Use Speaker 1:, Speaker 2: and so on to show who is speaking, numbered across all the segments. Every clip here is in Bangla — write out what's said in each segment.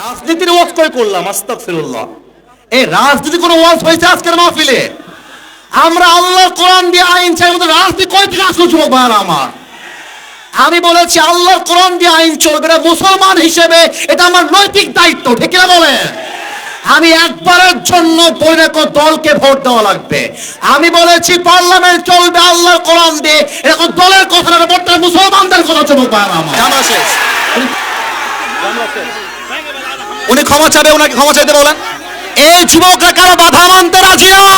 Speaker 1: রাজনীতির ওয়াজ করে করলাম, আস্তাগফিরুল্লাহ। এই রাজনীতি কোনো ওয়াজ হয়েছে আজকের মাহফিলে? আমরা আল্লাহ কোরআন দিয়ে আইন চাই মতো রাজনীতি কয় থেকে আসলো, যুবক ভাইয়ারা আমার? আমি বলেছি, আল্লাহ কোরআন দিয়ে আইন চলবে না, মুসলমান হিসেবে এটা আমার নৈতিক দায়িত্ব, ঠিক না বলেন? আমি একবারের জন্য বৈরাক দলকে ভোট দেওয়া লাগবে। আমি বলেছি, পার্লামেন্ট চলবে আল্লাহর কোরআন দিয়ে, এরকম দলের কথা মুসলমানদের কথা আমার।
Speaker 2: জামা শেষ উনি ক্ষমা চাবে ওনাকে ক্ষমা চাইতে বলেন। এই যুবকরা কারও বাধা মানতে রাজি না।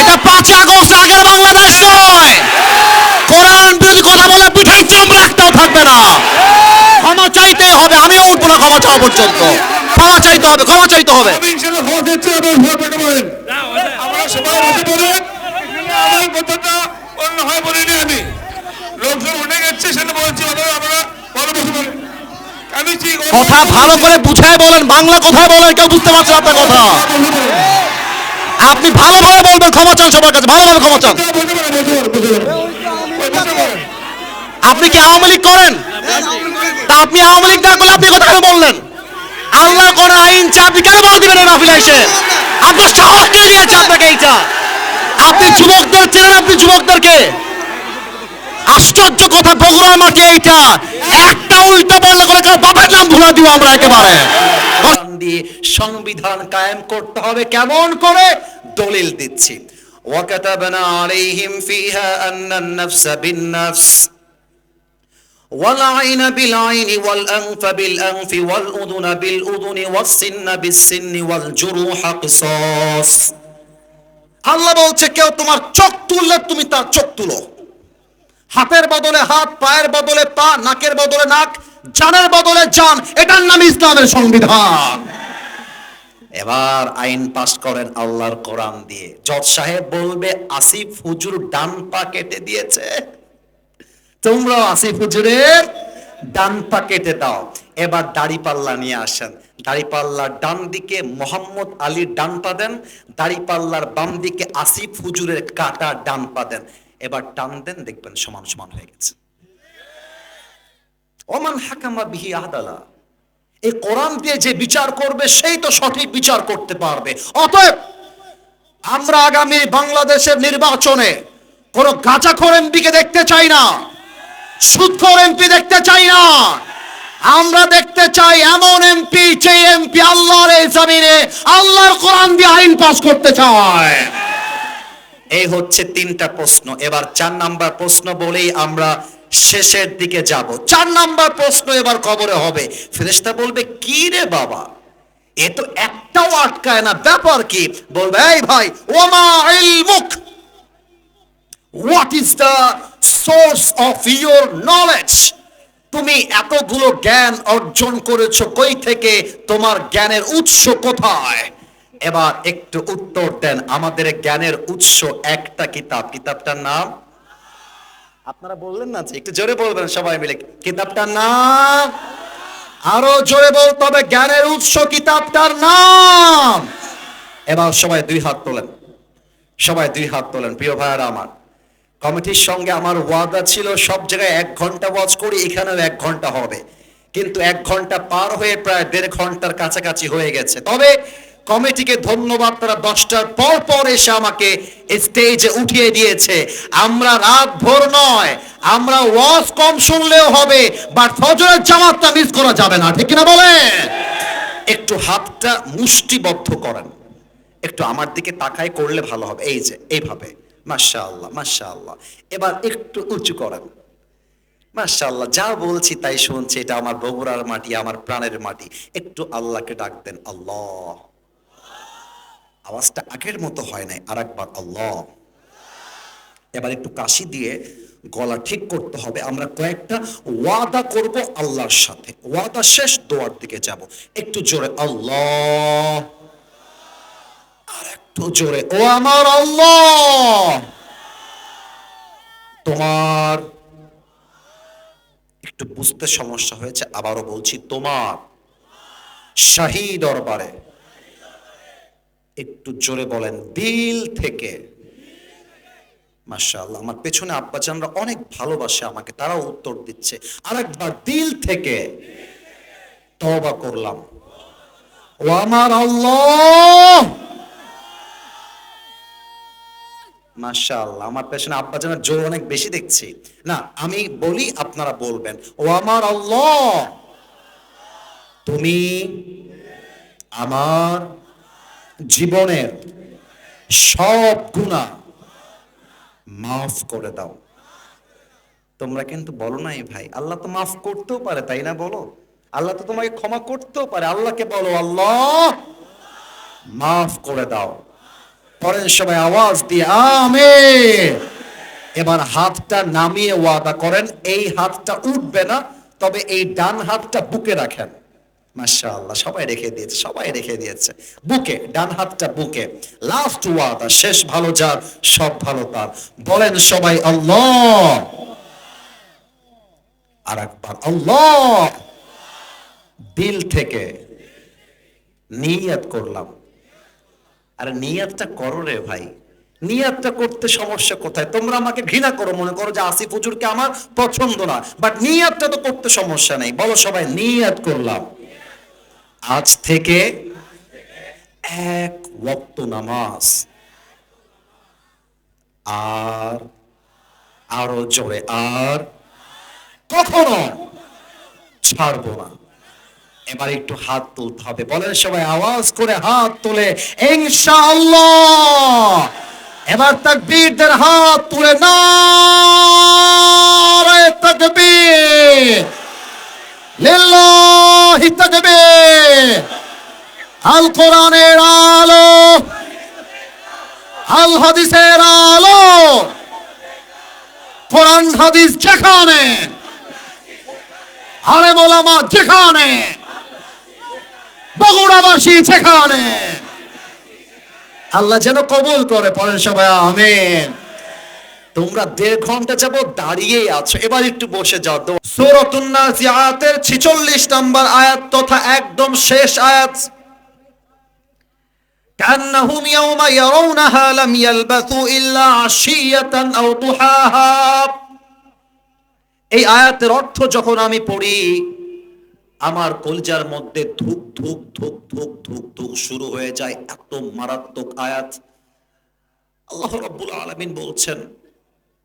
Speaker 2: এটা পাঁচই আগস্ট আগের বাংলাদেশ নয়। কোরআন বিরোধী কথা বলে পিঠের চামড়া একটাও থাকবে না। ক্ষমা চাইতে হবে আমিও উঠবো না ক্ষমা চাওয়া পর্যন্ত। ক্ষমা চাইতে হবে ক্ষমা চাইতে হবে।
Speaker 3: আমরা সবাই কথাটা অন্য হয় বলিনি আমি। লোকজন উঠে গেছে, সেটা বলছি আমরা ভালো
Speaker 2: কথা ভালো করে বুঝায় বলেন, বাংলা কথায় বলেন, কেউ বুঝতে পারছে আপনার কথা। আপনি ভালোভাবে বলবেন, ক্ষমা চান সবার কাছে, ভালোভাবে ক্ষমা চান। আপনি কি আওয়ামী লীগ করেন? তা আপনি আওয়ামী লীগ না করলে আপনি কথা কেন বললেন? আল্লাহ করে আইন চা আপনি কেন বল দিবেন এই এসে? আপনার সাহস কে দিয়েছে আপনাকে এইটা? আপনি যুবকদের চেনেন, আপনি যুবকদেরকে? আশ্চর্য কথা বগুড়ার মাটি এইটা একটা উল্টা বললে করে কারো বাবার নাম ভুলা দিব আমরা একেবারে
Speaker 1: কোরআন দিয়ে সংবিধান কায়েম করতে হবে কেমন করে দলিল দিচ্ছি وكتبنا عليهم فيها أن النفس بالنفس والعين بالعين والأنف بالأنف والأذن بالأذن والسن بالسن والجروح قصاص আল্লাহ বলছে কেউ তোমার চোখ তুললে তুমি তার চোখ তুলো হাতের বদলে হাত, পায়ের বদলে পা, নাকের বদলে নাক, জানের বদলে জান, এটার নাম ইসলামের সংবিধান। এবার আইন পাস করেন আল্লাহর কোরআন দিয়ে। জজ সাহেব বলবে, আসিফ হুজুর ডান পা কেটে দিয়েছে। তোমরাও আসিফ হুজুরের ডান পা কেটে দাও। এবার দাড়ি পাল্লা নিয়ে আসেন। দাড়ি পাল্লার ডান দিকে মোহাম্মদ আলীর ডান পা দেন দাড়ি পাল্লার বাম দিকে আসিফ হুজুরের কাটা ডান পা দেন। এবার টান দেন, দেখবেন সমান সমান হয়ে গেছে। ওমান হাকামা বিহি আহদালা। এই কোরআন দিয়ে যে বিচার করবে, সেই তো সঠিক বিচার করতে পারবে। অতএব আমরা আগামী বাংলাদেশের নির্বাচনে কোন গাঁচাখোর এমপিকে দেখতে চাই না সুদখোর এমপি দেখতে চাই না। আমরা দেখতে চাই এমন এমপি যে এমপি আল্লাহর এই জমিনে, আল্লাহর কোরআন দিয়ে আইন পাস করতে চায়। এই হচ্ছে তিনটা প্রশ্ন। এবার চার নাম্বার প্রশ্ন বলেই আমরা শেষের দিকে যাব। চার নাম্বার প্রশ্ন এবার কবরে হবে। ফেরেশতা বলবে, কি রে বাবা? এ তো একটাও আটকায় না। ব্যাপার কি? বলবে, এই ভাই, ওমা ইলমুক। What is the source of your knowledge? তুমি এতগুলো জ্ঞান অর্জন করেছ কই থেকে? তোমার জ্ঞানের উৎস কোথায়? এবার একটু উত্তর দেন আমাদের জ্ঞানের উৎস একটা কিতাব। কিতাবটার নাম? আপনারা বললেন না একটু জোরে বলবেন সবাই মিলে। কিতাবটার নাম? আরও জোরে বলতে হবে জ্ঞানের উৎস কিতাবটার নাম। এবার সবাই দুই হাত তোলেন। সবাই দুই হাত তোলেন, প্রিয় ভাইয়ারা আমার। কমিটির সঙ্গে আমার ওয়াদা ছিল, সব জায়গায় এক ঘণ্টা ওয়াজ করি, এখানেও এক ঘণ্টা হবে। কিন্তু এক ঘণ্টা পার হয়ে প্রায় দেড় ঘণ্টার কাছাকাছি হয়ে গেছে। তবে কমিটিকে ধন্যবাদ, তারা দশটার পর পর এসে আমাকে স্টেজে উঠিয়ে দিয়েছে। আমরা রাত ভোর নয়, আমরা ওয়াজ কম শুনলেও হবে বাট ফজরের জামাতটা মিস করা যাবে না, ঠিক না বলে একটু হাতটা মুষ্টিবদ্ধ করেন। একটু আমার দিকে তাকায় করলে ভালো হবে। এই যে, এইভাবে। মাশা আল্লাহ মাশা আল্লাহ এবার একটু উঁচু করেন। মাশা আল্লাহ যা বলছি তাই শুনছি, এটা আমার বগুড়ার মাটি, আমার প্রাণের মাটি। একটু আল্লাহকে ডাক দেন, আল্লাহ। আওয়াজটা আগের মতো হয় নাই আর একবার আল্লাহ। এবার একটু কাশি দিয়ে গলা ঠিক করতে হবে, আমরা কয়েকটা ওয়াদা করব আল্লাহর সাথে। ওয়াদা শেষ, দোয়ার দিকে যাব। একটু জোরে, আল্লাহ। আর একটু জোরে, ও আমার আল্লাহ। তোমার, একটু বুঝতে সমস্যা হয়েছে, আবারও বলছি, তোমার শাহী দরবারে একটু জোরে বলেন, দিল থেকে। মাশাআল্লাহ, আমার পেছনে আব্বাজানরা অনেক ভালোবাসে আমাকে, তারাও উত্তর দিচ্ছে। আরেকবার, দিল থেকে। তওবা করলাম। ও আমার আল্লাহ! মাশাআল্লাহ, আমার পেছনে আব্বাজানের জোর অনেক বেশি দেখছি। না, আমি বলি, আপনারা বলবেন, ও আমার আল্লাহ! তুমি আমার জীবনের সব গুণা মাফ করে দাও। তোমরা কিন্তু বলো নাই ভাই, আল্লাহ তো মাফ করতেও পারে, তাই না বলো? আল্লাহ তো তোমাকে ক্ষমা করতেও পারে, আল্লাহকে বলো, আল্লাহ মাফ করে দাও। পরের সবাই আওয়াজ দিয়ে আমি এবার হাতটা নামিয়ে ওয়াদা করেন, এই হাতটা উঠবে না, তবে এই ডান হাতটা বুকে রাখেন। মাশাআল্লাহ, সবাই রেখে দিয়েছে, সবাই রেখে দিয়েছে। বুকে, ডান হাতটা বুকে। লাস্ট ওয়াদা, শেষ ভালো যার, সব ভালো তার। বলেন সবাই আল্লাহ। আল্লাহ। দিল থেকে নিয়ত করলাম। আরে নিয়াতটা করো রে ভাই। নিয়াতটা করতে সমস্যা কোথায়? তোমরা আমাকে ঘৃণা করো, মনে করো যে আসিফ হুজুরকে আমার পছন্দ না। বাট নিয়াতটা তো করতে সমস্যা নেই। বলো সবাই, নিয়াত করলাম। আজ থেকে এক ওয়াক্ত নামাজ। আর আরও জোরে, আর কখনো ছাড়বো না। এবার একটু হাত তুলতে হবে। বলেন সবাই, আওয়াজ করে হাত তুলে, ইনশাআল্লাহ। এবার তাকবীরদের হাত তুলে নারে তাকবীর। লিল্লাহি তাকবীর। আল কোরআনের আলো, আল হাদিসের আলো। কোরআন হাদিস যেখানে আরে মোলামা যেখানে, বগুড়াবাসী যেখানে। আল্লাহ যেন কবুল করে পরের সবাই আমেন। তোমরা দেড় ঘন্টা যাব দাঁড়িয়ে আছো এবার একটু বসে যাও সূরাতুন নাজিআতের 46 নম্বর আয়াত তথা একদম শেষ আয়াত كأنهم يوم يرونها لم يلبثوا إلا عشية أو ضحاها এই আয়াতের অর্থ যখন আমি পড়ি আমার কলজার মধ্যে ধুক ধুক ধুক ধুক ধুক ধুক শুরু হয়ে যায় এত মারাত্মক আয়াত আল্লাহ রাব্বুল আলামিন বলছেন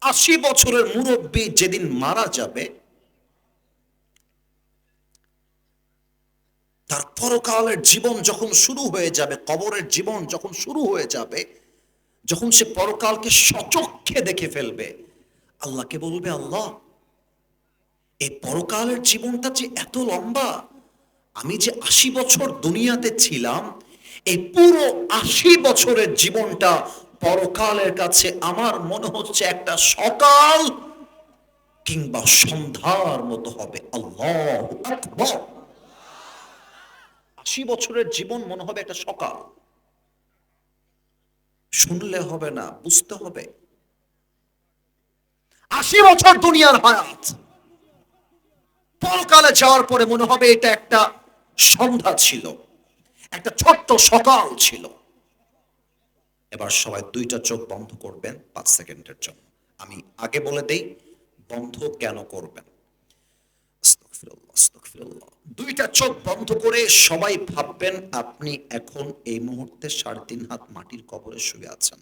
Speaker 1: আশি বছরের মুরব্বী যেদিন মারা যাবে, তার পরকালের জীবন যখন শুরু হয়ে যাবে, কবরের জীবন যখন শুরু হয়ে যাবে, যখন সে পরকালকে সচক্ষে দেখে ফেলবে, আল্লাহকে বলবে, আল্লাহ, এই পরকালের জীবনটা যে এত লম্বা, আমি যে আশি বছর দুনিয়াতে ছিলাম, এই পুরো আশি বছরের জীবনটা পরকালের কাছে আমার মনে হচ্ছে একটা সকাল কিংবা সন্ধ্যার মতো হবে। আল্লাহ আশি বছরের জীবন মনে হবে একটা সকাল। শুনলে হবে না, বুঝতে হবে। আশি বছর দুনিয়ার হায়াত। পরকালে যাওয়ার পরে মনে হবে এটা একটা সন্ধ্যা ছিল, একটা ছোট্ট সকাল ছিল। এবার সবাই দুইটা চোখ বন্ধ করবেন পাঁচ সেকেন্ডের জন্য। আমি আগে বলে দেই, বন্ধ কেন করবেন। দুইটা চোখ বন্ধ করে সবাই ভাববেন, আপনি এখন এই মুহূর্তে সাড়ে তিন হাত মাটির কবরে শুয়ে আছেন।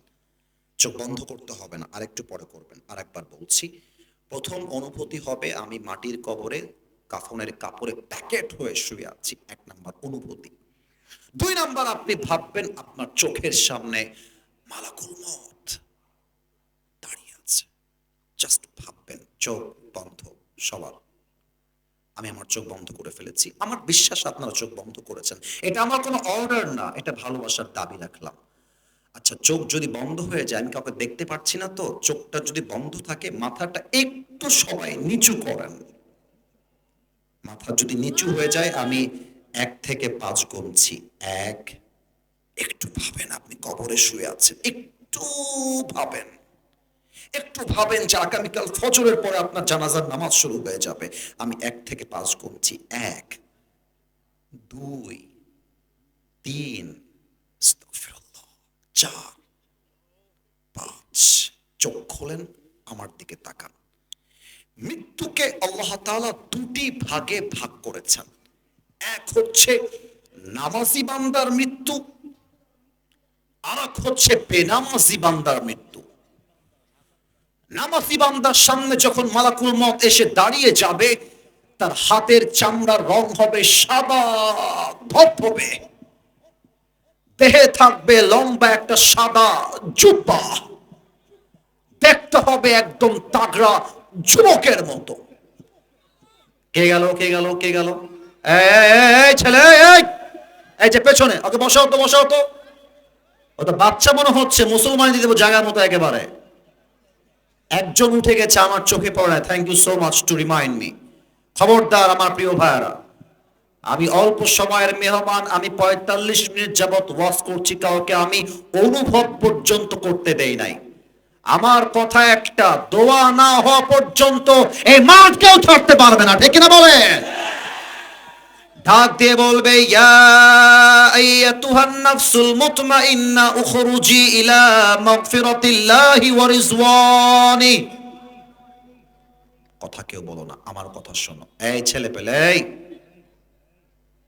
Speaker 1: চোখ বন্ধ করতে হবে না, আরেকটু পরে করবেন। আরেকবার বলছি, প্রথম অনুভূতি হবে আমি মাটির কবরে কাফনের কাপড়ে প্যাকেট হয়ে শুয়ে আছি। এক নাম্বার অনুভূতি। দুই নাম্বার আপনি ভাববেন আপনার চোখের সামনে মালাকুল মত দাঁড়িয়ে আছে। জাস্ট ভাববেন, চোখ বন্ধ সবার আমি আমার চোখ বন্ধ করে ফেলেছি। আমার বিশ্বাস আপনারা চোখ বন্ধ করেছেন। এটা আমার কোনো অর্ডার না। এটা ভালোবাসার দাবি রাখলাম। আচ্ছা চোখ যদি বন্ধ হয়ে যায়, আমি কাউকে দেখতে পাচ্ছি না তো? চোখটা যদি বন্ধ থাকে, মাথাটা একটু সবাই নিচু করেন। মাথা যদি নিচু হয়ে যায়, আমি এক থেকে পাঁচ গুনছি এক একটু ভাবেন আপনি কবরে শুয়ে আছেন, একটু ভাবেন। একটু ভাবেন যে আগামীকাল ফজরের পরে আপনার জানাজার নামাজ শুরু হয়ে যাবে। আমি এক থেকে পাঁচ গুনছি। এক, দুই, তিন চার, পাঁচ। চোখ খোলেন, আমার দিকে তাকান। মৃত্যুকে আল্লাহ তাআলা দুটি ভাগে ভাগ করেছেন। এক হচ্ছে নামাজি বান্দার মৃত্যু আর হচ্ছে বেনামাজি বান্দার মৃত্যু। নামাজি বান্দার সামনে যখন মালাকুল মত এসে দাঁড়িয়ে যাবে তার হাতের চামড়ার রং হবে সাদা ধবধবে দেহে থাকবে লম্বা একটা সাদা জুব্বা। দেখতে হবে একদম তাগড়া যুবকের মতো। কে গেল কে গেল কে গেল? এই, ছেলে এই যে পেছনে ওকে বসাও তো বসাও তো। ও তো বাচ্চা মনে হচ্ছে মুসলমান দিয়ে দেবো জায়গার মতো একেবারে। একজন উঠে গেছে আমার চোখে পড়ে thank you so much to remind me খবরদার আমার প্রিয় ভাইয়ারা, আমি অল্প সময়ের মেহমান, আমি পঁয়তাল্লিশ মিনিট যাবত ওয়াজ করছি, কাউকে আমি অনুভব পর্যন্ত করতে দেই নাই। আমার কথা একটা, দোয়া না হওয়া পর্যন্ত এই মাঠ কেউ ছাড়তে পারবে না, ঠিক না বলেন? ডাক দিয়ে বলবে, ইয়া আইয়াতুহান নাফসুল মুতমাইন্না উখরুজি ইলা মাগফিরাতিল্লাহি ওয়া রিজওয়ানি। কথা কেউ বলো না, আমার কথা শোনো। এই ছেলে পেলে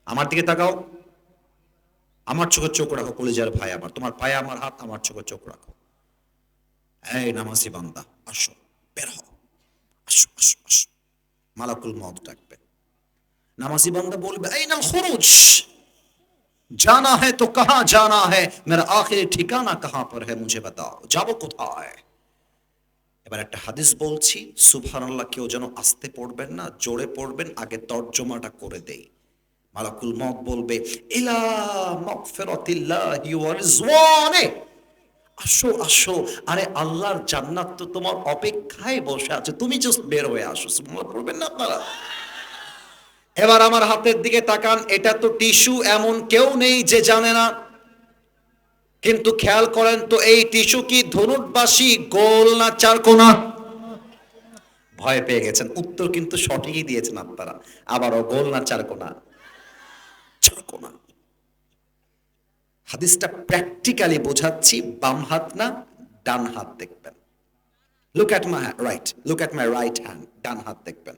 Speaker 1: আমার দিকে তাকাও। আমার চোখে চোখ রাখো, কলিজার ভাই আমার। তোমার পায়ে আমার হাত, আমার চোখে চোখ রাখো। এই নামাজি বান্দা, আসো, বের হও। আসো আসো আসো। মালাকুল মত ডাকবে। नमाजी बंदा बोल ऐन खुरुज जाना है तो कहां जाना है मेरा आखिरी ठिकाना कहां पर है मुझे बताओ যাবো কোথায় এবার একটা হাদিস বলছি সুবহানাল্লাহ কেউ যেন আসতে পড়বেন না জোরে পড়বেন আগে তর্জমাটা করে দেই মালাকুল মত বলবে ইলা মাগফিরাতিল্লাহি ওয়া রিজওয়ানি আসো আসো আরে আল্লাহর জান্নাত তো তোমার অপেক্ষায় বসে আছে তুমি জাস্ট বের হয়ে আসো সুবহানাল্লাহ পড়বেন না আপনারা এবার আমার হাতের দিকে তাকান, এটা তো টিস্যু এমন কেউ নেই যে জানে না। কিন্তু খেয়াল করেন তো, এই টিস্যু কি ধনুটবাসী গোল না চারকোনা ভয় পেয়ে গেছেন, উত্তর কিন্তু সঠিকই দিয়েছেন আপনারা। আবারও গোল না চারকোনা চারকোনা হাদিসটা প্র্যাকটিক্যালি বোঝাচ্ছি, বাম হাত না, ডান হাত দেখবেন। Look at my right look at my right hand ডান হাত দেখবেন।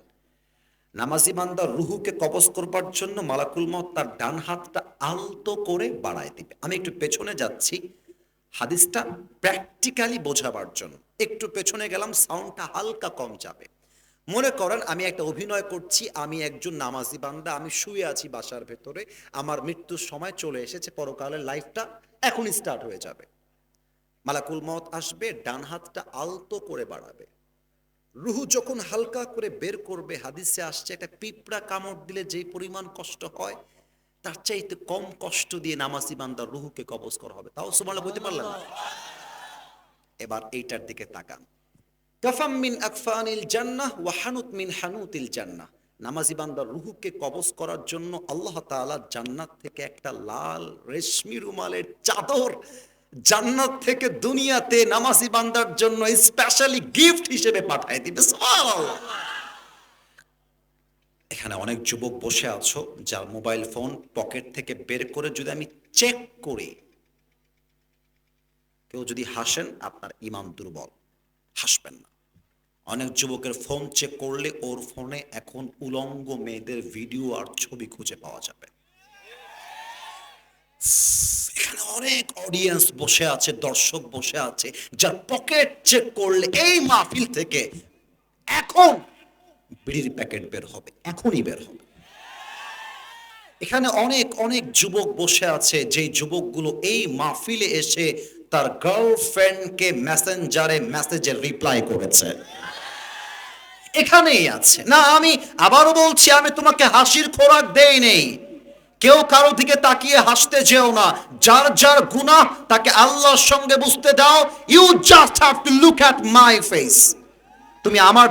Speaker 1: নামাজি বান্দা রুহুকে কবজ করবার জন্য মালাকুল মত তার ডান হাতটা আলতো করে বাড়ায় দিবে। আমি একটু পেছনে যাচ্ছি। হাদিসটা প্র্যাকটিক্যালি বোঝাবার জন্য। একটু পেছনে গেলাম সাউন্ডটা হালকা কম যাবে। মনে করেন, আমি একটা অভিনয় করছি, আমি একজন নামাজি বান্দা, আমি শুয়ে আছি বাসার ভেতরে, আমার মৃত্যুর সময় চলে এসেছে, পরকালের লাইফটা এখনই স্টার্ট হয়ে যাবে। মালাকুল মত আসবে, ডান হাতটা আলতো করে বাড়াবে। রুহু যখন হালকা করে বের করবে, হাদিসে আসছে, একটা পিঁপড়া কামড় দিলে যে পরিমাণ কষ্ট হয়, তার চাইতে কম কষ্ট দিয়ে নামাজি বান্দার রুহুকে কবজ করা হবে। তাও সুমালা বলতে পারলাম? এবার এইটার দিকে তাকান। কাফাম মিন আকফানিল জান্নাহ ওয়া হানুত মিন হানুতিল জান্নাহ। নামাজি বান্দার রুহুকে কবজ করার জন্য আল্লাহ তাআলা জান্নাত থেকে একটা লাল রেশমি রুমালের চাদর জান্নাত থেকে দুনিয়াতে নামাজি বান্দার জন্য স্পেশালি গিফট হিসেবে পাঠায় দিবে এখানে অনেক যুবক বসে আছো, যার মোবাইল ফোন পকেট থেকে বের করে যদি আমি চেক করি, কেউ যদি হাসেন, আপনার ইমান দুর্বল, হাসবেন না। অনেক যুবকের ফোন চেক করলে ওর ফোনে এখন উলঙ্গ মেয়েদের ভিডিও আর ছবি খুঁজে পাওয়া যাবে। এখানে অনেক অডিয়েন্স বসে আছে, দর্শক বসে আছে, যার পকেট চেক করলে এই মাহফিল থেকে এখন বিড়ির প্যাকেট বের হবে, এখনই বের হবে। এখানে অনেক অনেক যুবক বসে আছে যে যুবকগুলো এই মাহফিলে এসে তার গার্লফ্রেন্ডকে মেসেঞ্জারে মেসেজে রিপ্লাই করেছে। এখানেই আছে। না, আমি আবারও বলছি, আমি তোমাকে হাসির খোরাক দেই নেই। কেউ কারও দিকে তাকিয়ে হাসতে যেও না। যার যার গুনাহ, তাকে আল্লাহর সঙ্গে বুঝতে দাও। You just have to look at my face তুমি আমার